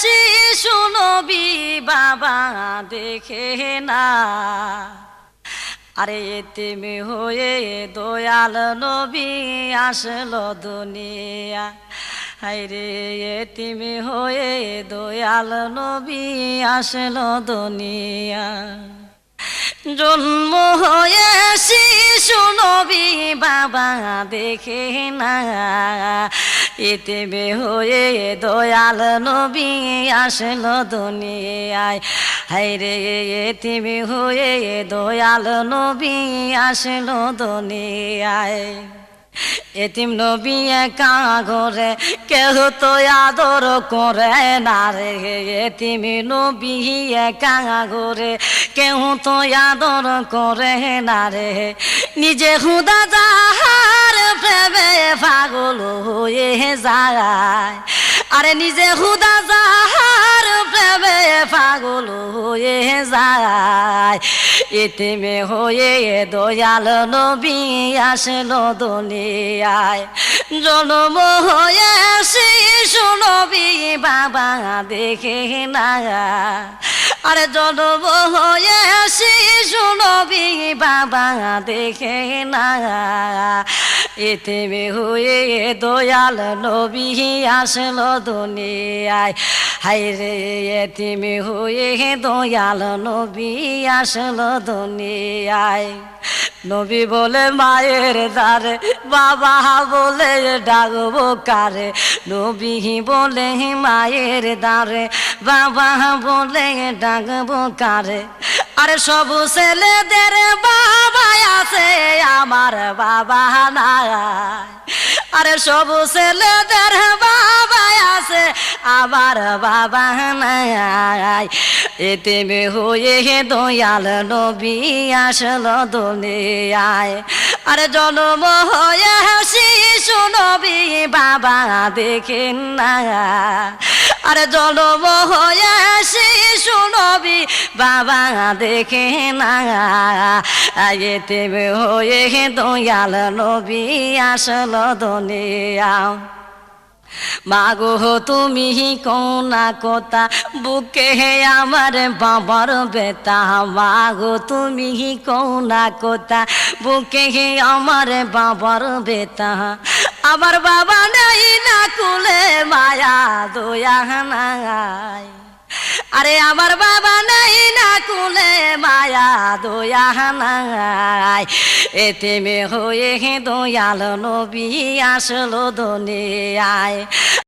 শিশু নবী বাবা, দেখে না। আরে এতিমি হয়ে দয়াল নবী আসলো দুনিয়া। হাইরে এতিমি হয়ে দয়াল নবী আসলো দুনিয়া। জন্ম হয়ে শিশু নবী বাবা, দেখে না। এতে বে হয়ে দয়াল নবী আসলো দুনিয়ায়। হাইরে এতে বে হয়ে দয়াল নবী আসলো দুনিয়ায়। এতিম নবী একা ঘরে কেহ তো আদর করে না রে। এতিম নবী একা ঘরে কেহ তো আদর করে না রে। নিজে হুদা যাহার হয়ে যায়। আরে নিজে হুদা যাহার প্রেমে পাগল হয়ে যায়। এতেমে হয়ে দয়াল নবী আসলো দুনিয়ায়। জন্ম হয়ে শিশু নবী বাবা দেখে না আরে জন্ম হয়ে শিশু নবী বাবা দেখে না। এতে হয়ে দয়াল নবী আসলো দুনিয়ায়। হাই রে এতিমে হয়ে দয়াল নবী আসলো দুনিয়ায়। নবী বলে মায়ের দ্বারে, বাবা বলে ডাকবো কারে। নবী বলে মায়ের দ্বারে, বাবা বলে ডাকবো কারে। আরে সব ছেলেদের বাবা আছে, আমার বাবা নাই। আরে সব ছেলেদের বাবা আছে আমার বাবা নাই। এতে হয়ে দয়াল নবী আসলো দুনিয়ায়। আরে জন্ম হয়ে শিশু নবী বাবা দেখেন না। আরে জন্ম হয়ে শিশু নবী বাবা দেখে না। এতে হয়ে দয়াল নবী আসলো দুনিয়া মাগো, তুমি কোনা কথা? বুকে হে আমার বাবার বেতা মাগো, তুমি কোনা কথা? বুকে হে আমার বাবার বেতা আমার বাবা নাই না কুলে মায়া, দয়া নাই। আরে, আমার বাবা নাই না মায়া দয়া নাই। এতে মে হয়ে দয়াল নবী আসলো দুনিয়ায়।